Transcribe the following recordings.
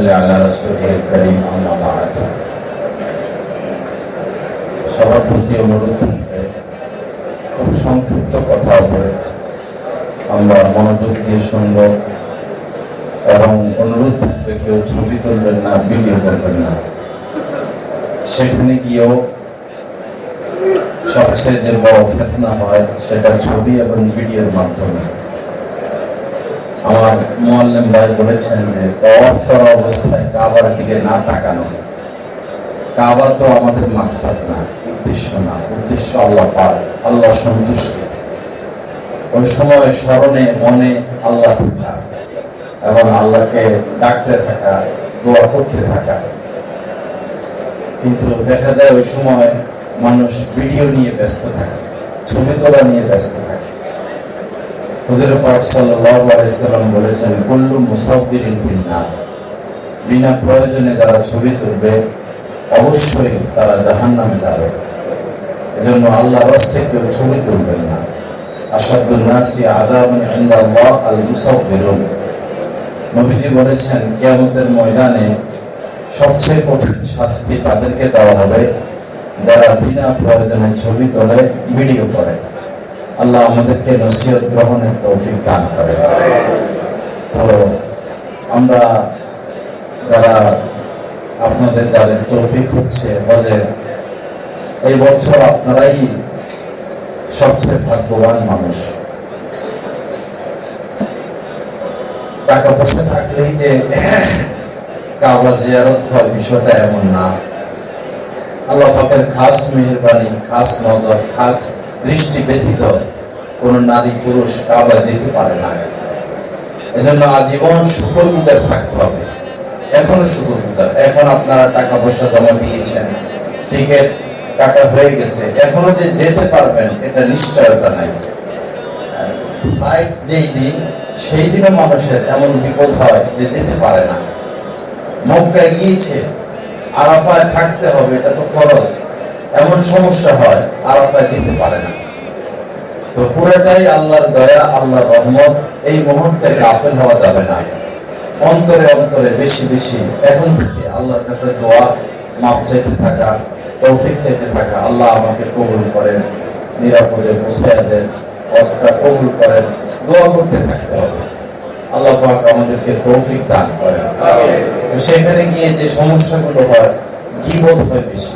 صل على رسوله الكريم أما بعد সবার প্রতি অনুরোধ থাকবে খুব সংক্ষিপ্ত কথা হবে আমরা মনোযোগ দিয়ে শুনব এবং অনুরোধ থাকবে কেউ ছবি তুলবেন না ভিডিও করবেন না সেখানে গিয়েও সবচেয়ে যে বড় ফেতনা হয় সেটা ছবি এবং ভিডিওর মাধ্যমে আমার মোয়াল্লেম বলেছেন যে তওয়াফ অবস্থায় কাবার দিকে না তাকানো। কাবা তো আমাদের মাকসাদ না, উদ্দেশ্য না। উদ্দেশ্য আল্লাহ পাক, আল্লাহ সন্তুষ্টি। ওই সময় স্মরণে, মনে আল্লাহ থাকা এবং আল্লাহকে ডাকতে থাকা, দোয়া করতে থাকা। কিন্তু দেখা যায় ওই সময় মানুষ ভিডিও নিয়ে ব্যস্ত থাকে, ছবি তোলা নিয়ে ব্যস্ত থাকে। হুজুর বলেছেন, কুল্লু নার বিনা প্রয়োজনে যারা ছবি তুলবে, অবশ্যই তারা জাহান্নামে যাবে। এজন্য আল্লাহ রাস্তে কেউ ছবি তুলবেন না। আসাদুল নাসি বলেছেন ময়দানে সবচেয়ে কঠিন শাস্তি তাদেরকে দেওয়া হবে যারা বিনা প্রয়োজনে ছবি তোলে, ভিডিও করে। আল্লাহ আমাদেরকে নসিহত গ্রহণের তৌফিক দান করে। তো আমরা যারা আপনাদের যাদের তৌফিক হচ্ছে হজে এই বছর আপনারাই সবচেয়ে ভাগ্যবান মানুষ। টাকা পয়সা থাকলেই যে কাবা জিয়ারত হয় বিষয়টা এমন না। আল্লাহ পাকের খাস মেহরবানি, খাস নজর, খাস দৃষ্টি ব্যতীত কোন নারী পুরুষ কাবা যেতে পারে না। এজন্য আজীবন শুকর গুজার থাকতে হবে। এখনও শুকর গুজার এখন আপনারা টাকা পয়সা জমা দিয়েছেন। টিকিট টাকা হয়ে গেছে। এখনও যে যেতে পারবেন, এটা নিশ্চয়তা নাই। ফ্লাইট যেই দিন, সেই দিনও মানুষের এমন বিপদ হয় যে যেতে পারে না। মক্কায় গিয়েছে, আরাফায় থাকতে হবে, এটা তো ফরজ। এমন সমস্যা হয়, আরাফায় যেতে পারে না। তো পুরোটাই আল্লাহর দয়া, আল্লাহর রহমত, এই মুহূর্তে গাফেল হওয়া যাবে না। অন্তরে অন্তরে বেশি বেশি এখন থেকে আল্লাহর কাছে দোয়া মাপ চাইতে থাকা, তৌফিক চাইতে থাকা আল্লাহ আমাকে কবুল করেন, নিরাপদে পৌঁছায় দেন অস্ত্র কবুল করেন, দোয়া করতে থাকতে হবে। আল্লাহ পাক আমাদেরকে তৌফিক দান করেন। সেখানে গিয়ে যে সমস্যাগুলো হয়, গিবত হয় বেশি।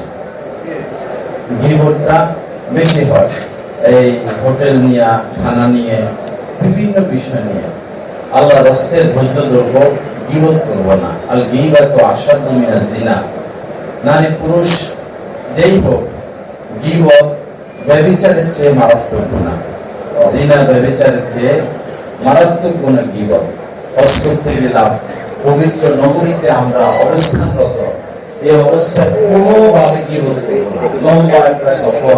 গিবতটা বেশি হয়। এই হোটেল নিয়ে, খানা নিয়ে, বিভিন্ন বিষয় নিয়ে। আল্লাহ রস্তে ধৈর্য ধরবো গিবত করব না। আল গিবা তো আসাদ মিনা জিনা। নারী পুরুষ যেই হোক, গিবত ব্যবিচারের চেয়ে মারাত্মক গুণা। জিনা ব্যবিচারের চেয়ে মারাত্মক গুণা গিবত। কষ্ট করতে পবিত্র নগরীতে আমরা অবস্থানরত। এই অবস্থায় কোনোভাবে গিবত করব না। লম্বা একটা সফর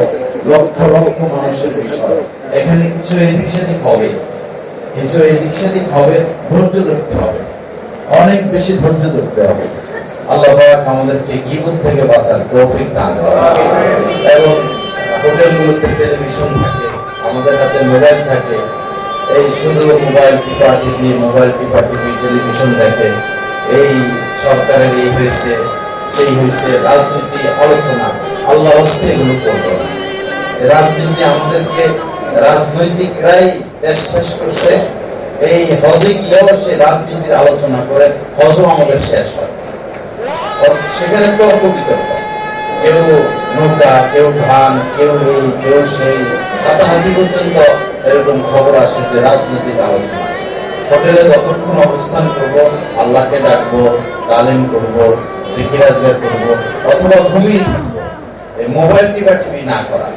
লক্ষ লক্ষ মানুষের বিষয়। এখানে কিছু এদিক সেদিক হবে। কিছু এদিক সেদিক হবে, ধৈর্য ধরতে হবে। অনেক বেশি ধৈর্য ধরতে হবে। আল্লাহ আমাদেরকে থেকে বাঁচার তৌফিক দান করেন। এবং হোটেলগুলোতে টেলিভিশন থাকে, আমাদের হাতে মোবাইল থাকে। এই শুধু মোবাইল টিপা টিভি মোবাইল টিপা টিভি টেলিভিশন দেখে, এই সরকারের এই হয়েছে, সেই হয়েছে, রাজনীতি, আলোচনা, আল্লাহ হস্তে এগুলো না রাজনীতি আমাদেরকে রাজনৈতিকরাই দেশ শেষ করছে। এই হজে গিয়েও সে রাজনীতির আলোচনা করে হজও আমাদের শেষ হয়। সেখানে তর্ক বিতর্ক কেউ নৌকা, কেউ ধান, কেউ এই, কেউ সেই। হাতাহাতি পর্যন্ত এরকম খবর আসে যে রাজনৈতিক আলোচনা। হোটেলে যতক্ষণ অবস্থান করব, আল্লাহকে ডাকবো, তালিম করব জিকিরাজগার করব, অথবা ঘুমিয়ে এই মোবাইল টিপা টিভি না করা।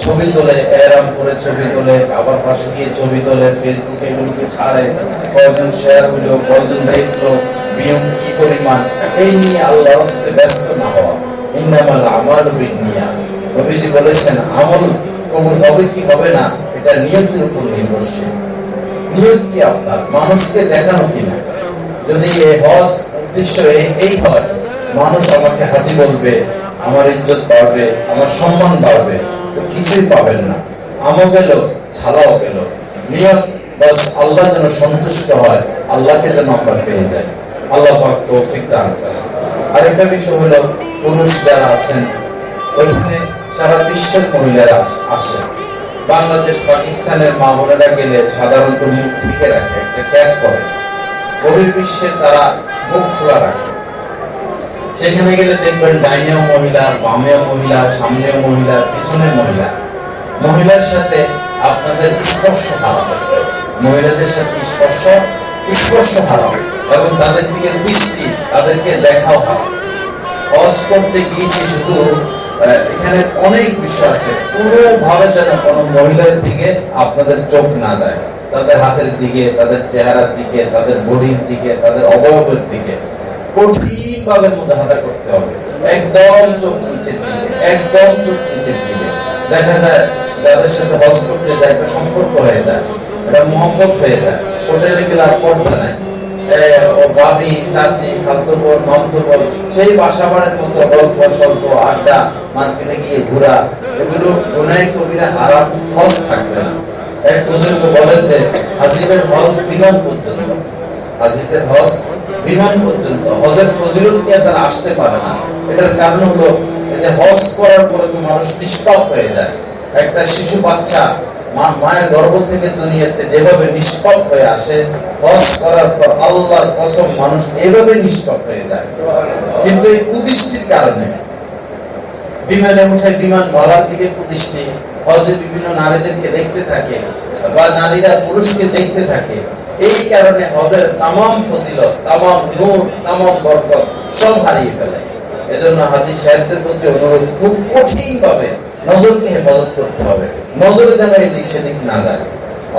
ছবি তোলে, এরাম করে ছবি তোলে, আবার পাশে গিয়ে ছবি তোলে ফেসবুকে এগুলোকে ছাড়ে, কয়জন শেয়ার হইল কয়জন দেখল বিয়ম কি পরিমাণ, এই নিয়ে আল্লাহ হস্তে ব্যস্ত না হওয়া। ইন্নামাল আমাল বিনিয়া নবীজি বলেছেন, আমল কবুল হবে কি হবে না, এটা নিয়তের উপর নির্ভরশীল। নিয়ত কি আপনার? মানুষকে দেখানো কিনা যদি এই হজ উদ্দেশ্য এই- হয়, মানুষ আমাকে হাজি বলবে, আমার ইজ্জত বাড়বে, আমার সম্মান বাড়বে। কিছুই পাবেন না। আমও গেল ছাড়াও গেল নিয়ত, বাস আল্লাহ যেন সন্তুষ্ট হয়, আল্লাহকে যেন আমরা পেয়ে যাই। আল্লাহ পাক তৌফিক দান করেন। আরেকটা বিষয় হলো, পুরুষ যারা আছেন, ওইখানে সারা বিশ্বের মহিলারা আস- বাংলাদেশ, পাকিস্তানের মা বোনেরা গেলে সাধারণত মুখ ঢেকে রাখে, একটা ত্যাগ করে। বহির্বিশ্বে তারা মুখ খোলা রাখে। সেখানে গেলে দেখবেন ডাইনেও মহিলা, বামেও মহিলা, সামনেও মহিলা, পিছনে মহিলা। মহিলার সাথে আপনাদের স্পর্শ হারাম মহিলাদের সাথে স্পর্শ স্পর্শ হারাম এবং তাদের দিকে দৃষ্টি তাদেরকে দেখাও হারাম হজ করতে গিয়েছি শুধু এখানে অনেক বিষয় আছে। পুরো ভাবে যেন কোনো মহিলার দিকে আপনাদের চোখ না যায়। তাদের হাতের দিকে, তাদের চেহারার দিকে, তাদের বডির দিকে, তাদের অবয়বের দিকে। কঠিন ভাবে করতে হবে। একদম চোখ দিকে একদম চোখ দিকে দেখা যায় যাদের সাথে হজ করতে যায়, একটা সম্পর্ক হয়ে যায়, একটা মহব্বত হয়ে যায়। হোটেলে গেলে আর পড়তে নাই। চাচি বোন সেই মতো গল্প, স্বল্প আড্ডা, মার্কেটে গিয়ে ঘোরা, এগুলো গুনাই কবিরা হারাম হজ থাকবে না। এক বুজুর্গ বলেন যে, হাজিদের হজ বিমান পর্যন্ত। হাজিদের হজ বিমান পর্যন্ত। হজের ফজিলত নিয়ে তারা আসতে পারে না। এটার কারণ হলো যে হজ করার পরে তো মানুষ নিষ্পাপ হয়ে যায়। একটা শিশু বাচ্চা মায়ের থেকে দুনিয়াতে যেভাবে নিষ্পাপ হয়ে আসে, হজ করার পর আল্লাহর কসম মানুষ এভাবে নিষ্পাপ হয়ে যায়। কিন্তু এই কুদৃষ্টির কারণে বিমানে উঠে বিমান গলার দিকে কুদৃষ্টি, হজে বিভিন্ন নারীদেরকে দেখতে থাকে, বা নারীরা পুরুষকে দেখতে থাকে এই কারণে হজের তামাম ফজিলত, তামাম নূর, তামাম বরকত সব হারিয়ে ফেলে। এজন্য হাজি সাহেবদের প্রতি অনুরোধ, খুব কঠিন ভাবে নজরকে হেফাজত করতে হবে। নজর যেন এদিক সেদিক না যায়।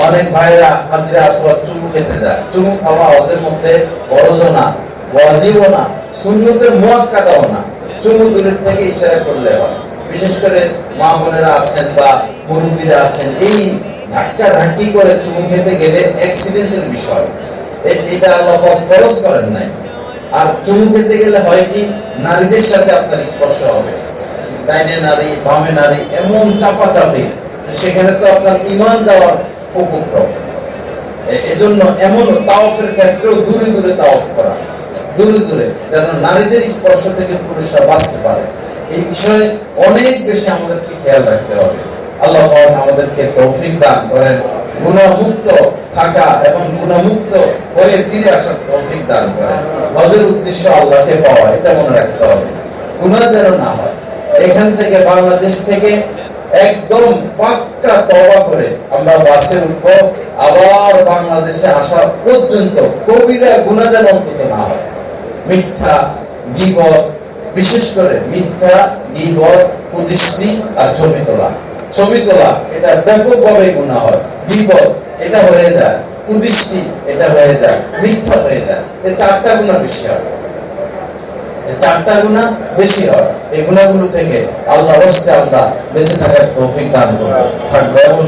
অনেক ভাইরা হাজিরা আসবাদ চুমু খেতে যায়। চুমু খাওয়া হজের মধ্যে বড়জও না, ওয়াজিবও না, সুন্নতের মুয়াক্কাদাও না। চুমু দূরের থেকে ইশারা করলে হয়। বিশেষ করে মা বোনেরা আছেন বা মুরব্বীরা আছেন, এই ধাক্কা ধাক্কি করে চুমু খেতে গেলে অ্যাক্সিডেন্টের বিষয়। এটা আল্লাহ ফরজ করেন নাই। আর চুমু খেতে গেলে হয় কি? নারীদের সাথে আপনার স্পর্শ হবে। ডাইনে নারী, বামে নারী, এমন চাপা চাপি সেখানে তো আপনার ইমান যাওয়ার উপক্রম। এজন্য এমন তাওফের ক্ষেত্রেও দূরে দূরে তাওফ করা। দূরে দূরে, যেন নারীদের স্পর্শ থেকে পুরুষরা বাঁচতে পারে। এই বিষয়ে অনেক বেশি আমাদেরকে খেয়াল রাখতে হবে। আল্লাহ আমাদেরকে তৌফিক দান করেন। গুণামুক্ত থাকা এবং গুণামুক্ত হয়ে ফিরে আসার তৌফিক দান করেন। হজের উদ্দেশ্য আল্লাহকে পাওয়া, এটা মনে রাখতে হবে। গুণা যেন না হয়। এখান থেকে বাংলাদেশ থেকে একদম পাক্কা তবা করে আমরা বাসে উঠবো আবার বাংলাদেশে আসা পর্যন্ত কবিরা গুণা যেন অন্তত না হয়। মিথ্যা গিবত, বিশেষ করে মিথ্যা গিবত কুদৃষ্টি আর ছবি তোলা। ছবি তোলা এটা ব্যাপকভাবে গুণা হয়। গিবত এটা হয়ে যায়। কুদৃষ্টি, এটা হয়ে যায়। মিথ্যা হয়ে যায়। এই চারটা গুণা বেশি হয়। চারটা গুণা বেশি হয়। এই গুণাগুলো থেকে আল্লাহ আমরা বেঁচে থাকার তৌফিক দান করব।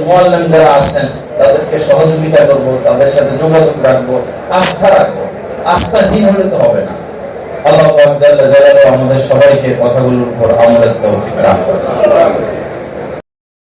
মোয়াল্লাম যারা আছেন, তাদেরকে সহযোগিতা করব, তাদের সাথে যোগাযোগ রাখব, আস্থা রাখব। আস্থাহীন হলে তো হবে না। আল্লাহ আমাদের সবাইকে কথাগুলোর উপর আমলের তৌফিক দান করুন।